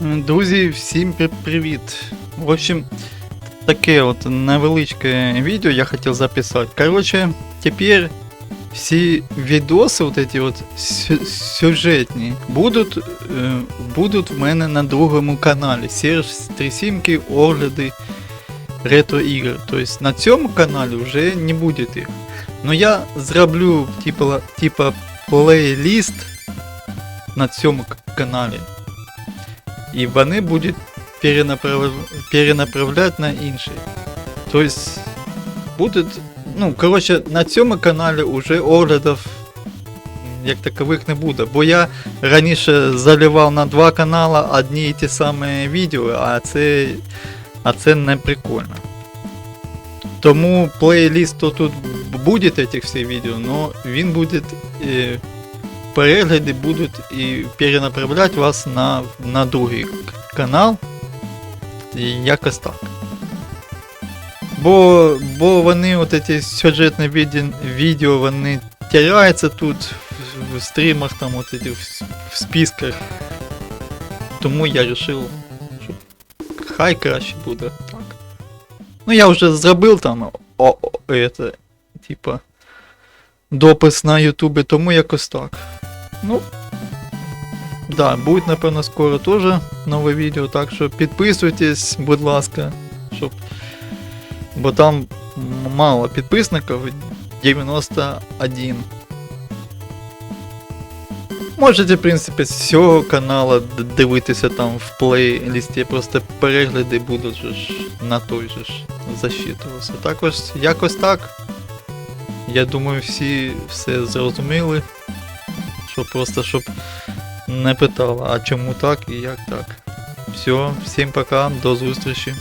Друзі, всім при- привіт. В общем, таке от невеличке відео я хотів записати. Короче, тепер всі відоси, вот эти вот сюжетні, будуть, е, будуть в мене на другому каналі. Серж Стрісімки, огляди ретро ігор. Тобто на цьому каналі вже не буде їх. Ну я зроблю типа, типа плейліст на цьому каналі. І вони будуть перенаправ... перенаправляти на інший. Тобто будуть. Ну, коротше, на цьому каналі вже оглядів як такових не буде. Бо я раніше заливав на два канали одні і ті самі відео, а це, а це не прикольно. Тому плейліст то тут буде цих всіх відео, але він буде. Е, перегляди будуть і перенаправляти вас на, на другий канал. І якось так. Бо, бо вони, от ці сюжетні відео, відео вони теряються тут в, в стрімах, там от ці, в, в списках. Тому я вирішив, що хай краще буде так. Ну я вже зробив там о, о, это, типа, допис на Ютубі, тому якось так. Ну, да, буде, напевно, скоро теж нове відео, так що підписуйтесь, будь ласка, щоб. Бо там мало підписників, 91. Можете, в принципі, з цього каналу д- дивитися там в плейлісті, просто перегляди будуть же ж на той же ж засчитуватися. Також якось так. Я думаю, всі все зрозуміли що просто щоб не питала, а чому так і як так. Все, всім пока, до зустрічі.